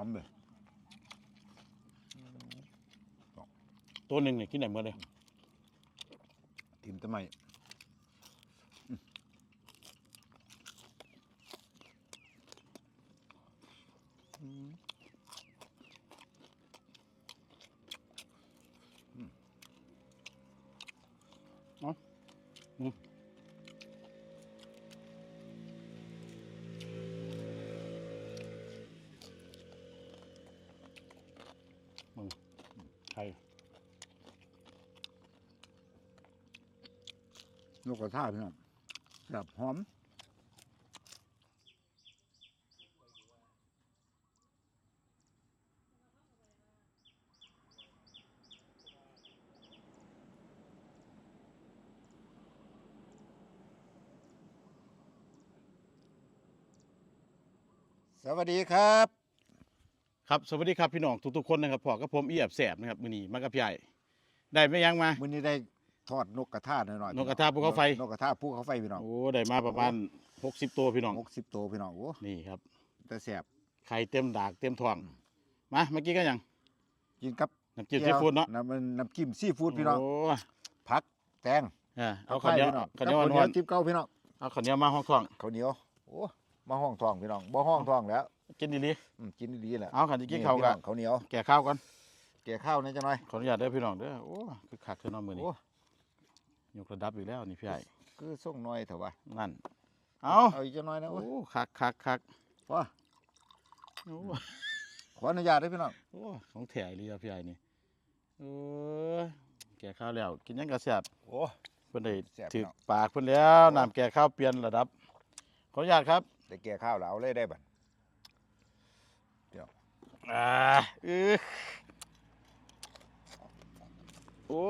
อมเลยตัวหนึ่งเนี่ยกินไหนหมดเลยทีมทำไม นกกระทาพี่น้องแบบหอมสวัสดีครับ ครับสวัสดีครับพี่น้องทุกๆคนนะครับพอกับผมเอียบแสบนะครับมื้อนี้มากับพี่ใหญ่ได้ไม่ยังมา มื้อนี้ได้ทอดนกกระทาหน่อยๆนกกระทาภูเขาไฟ นกกระทาภูเขาไฟพี่น้องโอ้ได้มาประมาณ60 ตัวพี่น้องหกสิบตัวพี่น้องโอ้นี่ครับแต่แสบไข่เต็มดากเต็มท้องมาเมื่อกี้ก็ยัง กินกับน้ำจิ้มซีฟู้ดเนาะ น้ำมันน้ำจิ้มซีฟู้ดพี่น้องโอ้ผักแตงเออเอาข้าวเหนียวพี่น้องข้าวเหนียวกับอ่อนจิ้มเก้าพี่น้องๆเอาข้าวเหนียวมาห้องท้องข้าวเหนียวโอ้มาห้องทองพี่น้องบ่ห้องทองแล้ว กินดีอืมกินดีๆแหละๆเอาขันจะกินข้าวพี่กัน้นองข้าวเหนียวแก่ข้าวก่อนแก่ข้าวนี่จังหน่อย ขออนุญาตเด้อพี่น้องเด้อโอ้คือคักเท่าน้องมื้อนี้โอ้ ยกระดับอีกแล้วนี่พี่ใหญ่คือส่งน้อยเถอะวะนั่นเอาเอาอีกจังหน่อยนะโอ้โอ้ยคักคักคักพอโอ้ขออนุญาตด้วยพี่น้องโอ้ของแถเลยอะพี่ใหญ่นี่โอ้ยแก่ข้าวแล้ว กินหยังกระแซ่บโอ้ เพิ่นได้แซ่บถือเนาะปากเพิ่นแล้วน้ำแก่ข้าวเปลี่ยนระดับขออนุญาตครับ ได้แก่ข้าวแล้วเอาเลยได้บัด อ่าเออโอ้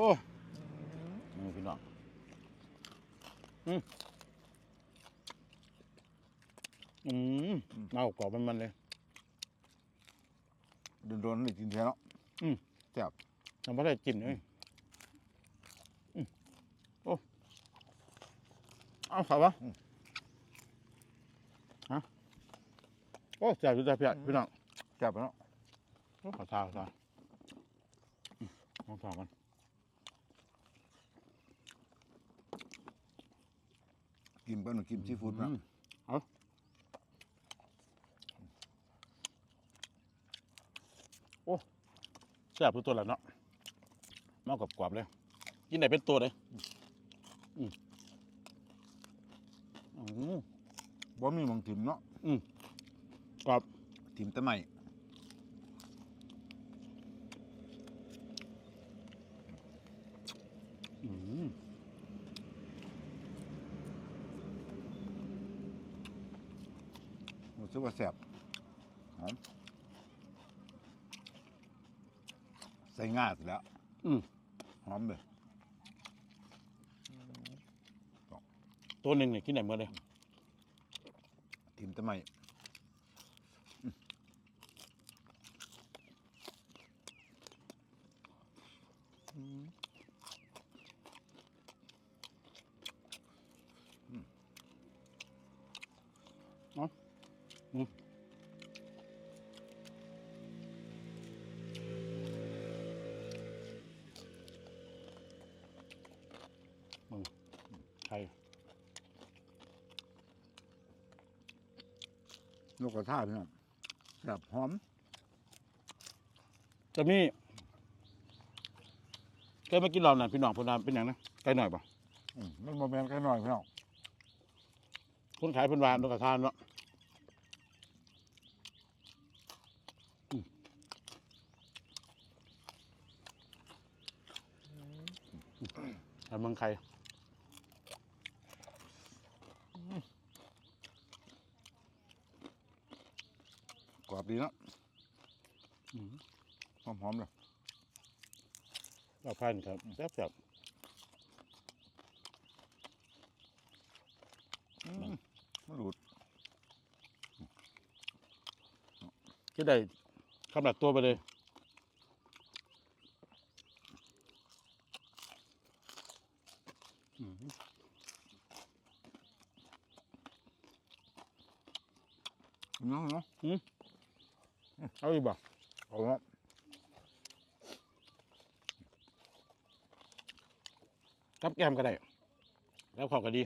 นี่พี่น้องอืมอืมเน่ากรอบมันมันๆเลย โดนๆนี่กินเท่าเนาะอืม แซ่บทำไม่ได้กินเลยอืมโอ้เอาขาววะฮะโอ้แซ่บอยู่แต่พี่ใหญ่พี่น้อง แซ่บเนาะ โอ้ขอทาขอทาอืมลองทากันกินเปิ้นกินซีฟู้ดเนาะอืมเอาโอ้แซ่บทุกตัวแหละเนาะมากกรอบๆเลยกินไหนเป็นตัวเลยอืมอืมบ่มีหมองถิ่มเนาะกรอบถิ่มแตะไม้ อืม รู้ สึกว่าแซ่บหอมใส่ง่าสิแล้วอืมหอมเลยตัวหนึ่งเนี่ยกินไหนหมดเลยถิ่มแตะไม้ 嗯ไข่นกกระทาพี่น้องแซ่บหอม จะมีเคยมากินเราหน่ะพี่น้องพนามเป็นอย่างนะไก่หน่อยป่ะอืมมันบ่แม่นแค่น้อยพี่น้องคนขายเพิ่นวานนกกระทาเนาะอืมแต่ เมืองไทยกรอบดีเนาะอืมหอมๆเลยเราพันครับแซ่บแซ่บอืมมันหลุดก็ได้คำหนักตัวไปเลยอืม เนาะเนาะอืมเอาอีกบ่เอาละกับแก้มก็ได้ แล้วขอก็ดี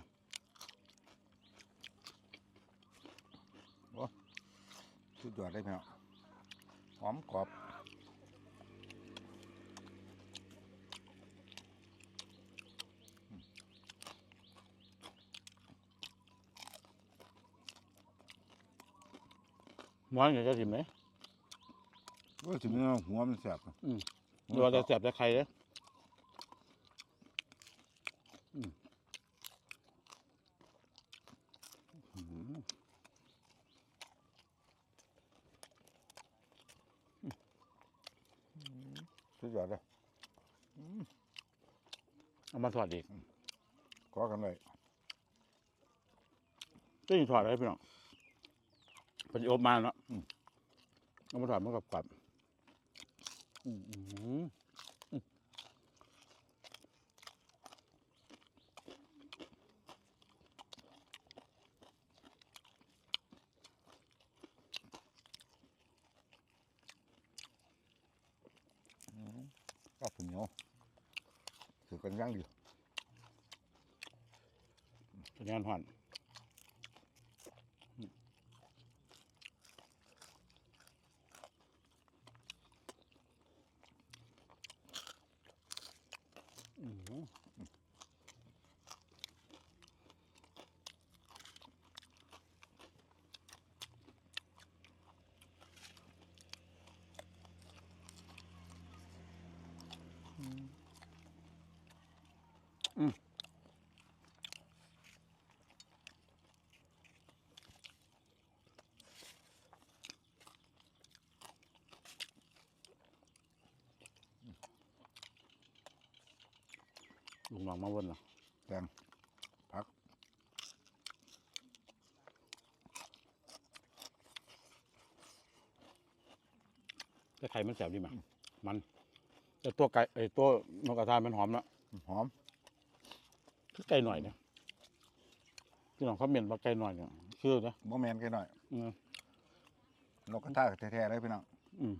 สุดยอดเลยพี่น้องหอมกรอบหวานอย่างจะสิมไหม ว่าถึงเนื้อหัวมันแสบนะอืม หัดูว่าจะแสบจะใครเลยอืมอืมสุดยอดเลยเอามาถอดอีกขอกันเลยก็ยังถอดได้พี่น้องเป็นอบมาเนาะอืมเอามาถอดมันกับกลับ อืมอืมก็ถึงเหนียวถือกันย่างดี เป็นงานผ่อนอืมอืม ลุงลองมาวนเหรอแตงผัก แต่ไข่มันแสบดีมั้ยมัน แต่ตัวไก่ไอ้ตัวนกกระทามันหอมเนาะหอม คือไก่หน่อยเนี่ยพี่น้องเขาเมียนว่าไก่หน่อยเนี่ยคือนะบ่แมนกันหน่อยอืมนกกระทาแท้ๆเลยพี่น้องอืม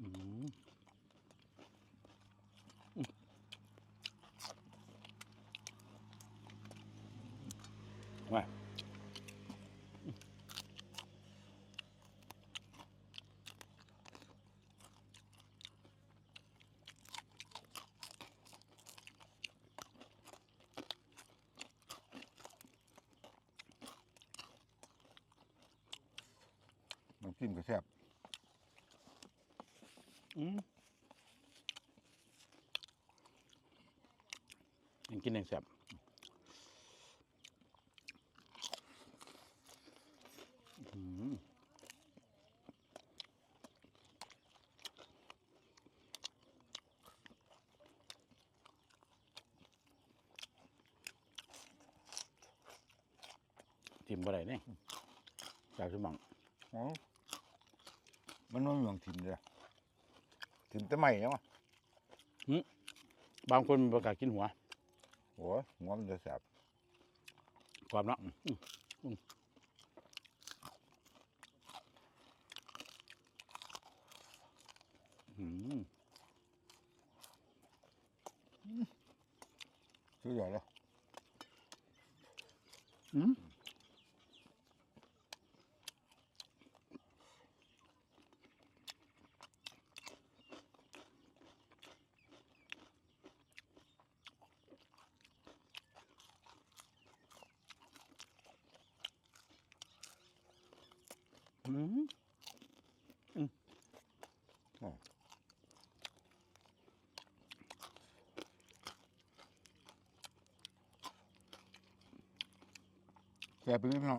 อืมอืมว่า น้ำ จิ้มก็แซ่บอืมยังกินยังแซ่บอืมทิมบ่ได้เนี่ยจากสมองอ๋อ มันไม่มีหวังถิ่มเลยถิ่มแต่ไม่ยังวะบางคนประกล้าศกินหัวโอ้ยหัวมันจะแซ่บกรอบเนาะอืมอืมอืม สุดยอดเลย อืม อืมแซ่บไปเลยพี่น้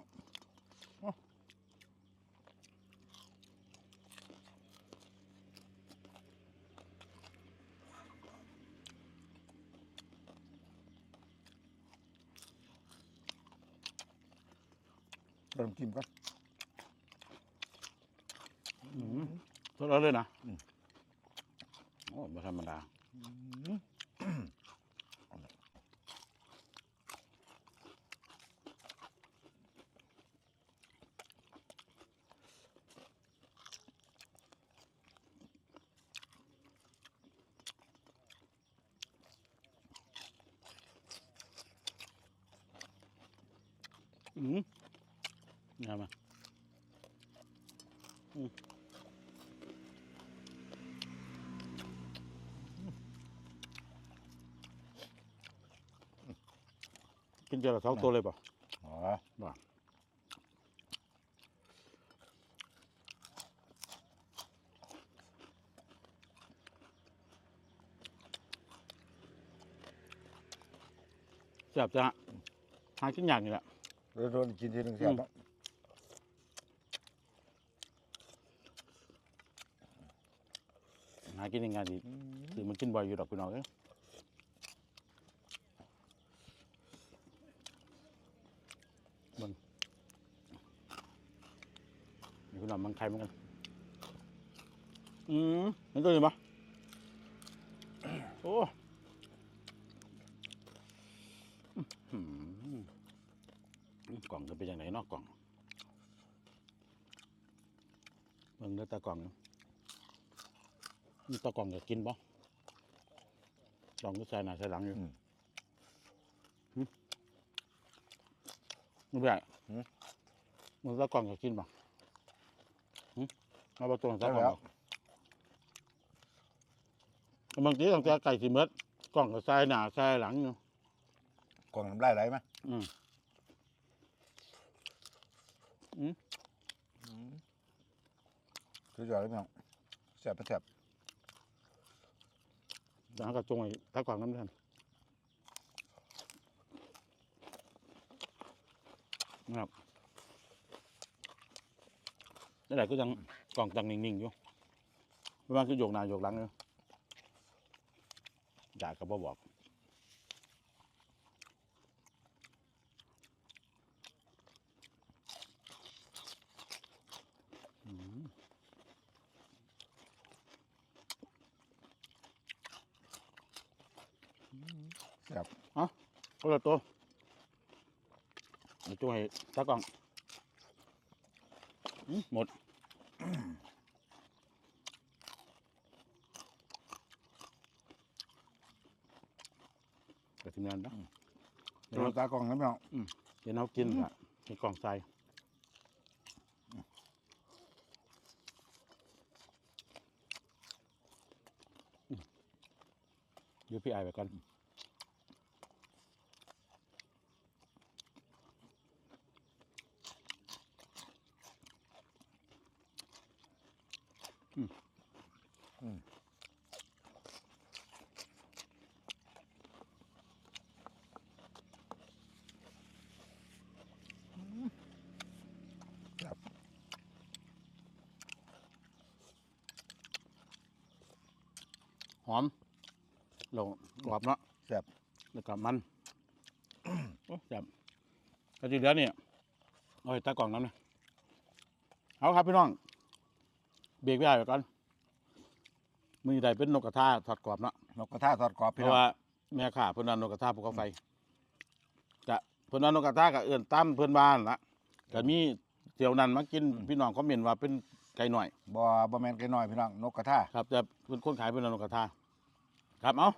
สดเลยนะอืม โอ้ไม่ธรรมดา อืมนี่ทำไมอืม กินเจอกับสองตัวเลยเปล่ะอ๋อบ่แซ่บจ้ะหาชิ้นอย่างนี่แหละแล้วโดนกินทีหนึงแซ่บเนาะหากินยังไงดีคือมันกินบ่อยอยู่ดอกพี่น้องเอ้ยเมัน นี่พี่น้องมันใครเหมือนกัน อืมเห็นตัวนี้ปะโอ้อื้อหือกล่องจะเป็นยังไงเนอกกล่องเบิ่งเด้อตากล่องนี่นี่ตากล่องจะกินปะกล่องก็ใส่หน้าใส่หลังอยู่หึมึงแบบมึงตากล่องจะกินปะหึ มาประตูตาใช่กล่องแล้วบ่บางทีตั้งแต่ไก่สิเมดกล่องก็ใส่หน้าใส่หลังอยู่กล่องน้ำลายไหลไหมอืมสุดยอดเลยพี่น้องแซ่บปะแซ่บแล้วก็จงไอ้ถ้ากล่องน้ำท่านนะครับ นี่แหละก็ยังกล่องตังนิ่งๆอยู่ไม่ว่าคือโยกหนาโยกหลังอยู่ด่าก็บ่บอกแซ่บเอาละตัวเอาตัวให้ตากล่อง หมดกระทิมงานนะโดนตากล่องนะพี่น้องเดี๋ยวเรากินอะในกล่องใส่อืมเดี๋ยวพี่ไอายไปก่อน หอม ลงกรอบเนาะแซ่บแล้วก็มันโอ้แซ่บก็ทีเหลือเนี่ยเอาให้ตากล่องน้ำนะเอาครับพี่น้อง เบรกไว้ไว้ก่อนมือใดเป็นนกกระทาทอดกรอบเนาะนกกระทาทอดกรอบเพพี่ราะน้องว่าแม่ข้าเพิ่นว่านกกระทาภูเขาไฟกะเพิ่นว่านกกระทากับเอื่นตั้มเพิ่นบ้านละก็มีเที่ยวนั้นมากินพี่น้องคอมเมนต์ว่าเป็นไก่หน่อย บ่บ่แม่นไก่น้อยพี่น้องนกกระทา ครับแต่เพิ่นคนขายเป็นนกกระทาครับเอา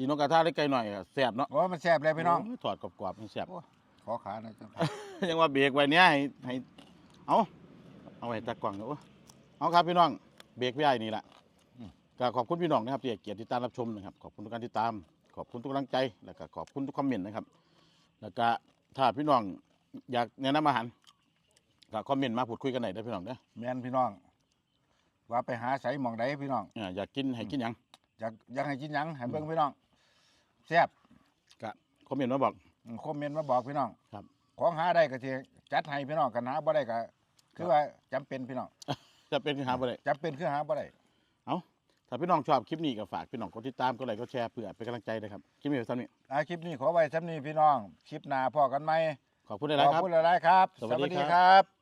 สีนกกระทาได้ไก่หน่อยก็แซ่บเนาะโอ้มันแซ่บเลยพี่น้องโยถอดกรอบๆมันแซ่บขอขาหน่อยจังยังว่าเบรกไว้เนี่ยให้ให้เอาเอาไว้ตากล่องเนอะเอาครับพี่น้องเบรกไว้ไอ้นี่แหละก็ขอบคุณพี่น้องนะครับที่ให้เกียรติติดตามรับชมนะครับขอบคุณทุกการติดตาม ขอบคุณทุกกำลังใจแล้วก็ขอบคุณทุกคอมเมนต์นะครับ แล้วก็ถ้าพี่น้องอยากแนะนำอาหารก็คอมเมนต์มาพูดคุยกันหน่อยได้อพี่น้องเด้อแม่นพี่น้อง ว่าไปหาใส่หม่องใดพี่น้อง อ่าอยากกินให้กินหยังอยากอยากให้กินหยังให้เบิ่งพี่น้อง แซ่บก็คอมเมนต์มาบอก อืมคอมเมนต์มาบอกพี่น้องครับ ของหาได้ก็สิจัดให้พี่น้องกันหาบ่ได้ก็คือว่าจำเป็นพี่น้องจะเป็นหาบ่ได้จำเป็นคือหาบ่ได้ถ้าพี่น้องชอบคลิปนี้ก็ฝากพี่น้องกดติดตามกดไลค์กดแชร์เพื่อเป็นกำลังใจนะครับคลิปนี้สั้นนี้อาคลิปนี้ขอไว้ซ้ำนี้พี่น้อง คลิปหน้าพอกันไหมขอบคุณหขลายอบๆครับคุณหลายๆครับ สวัสดีดีครับครับ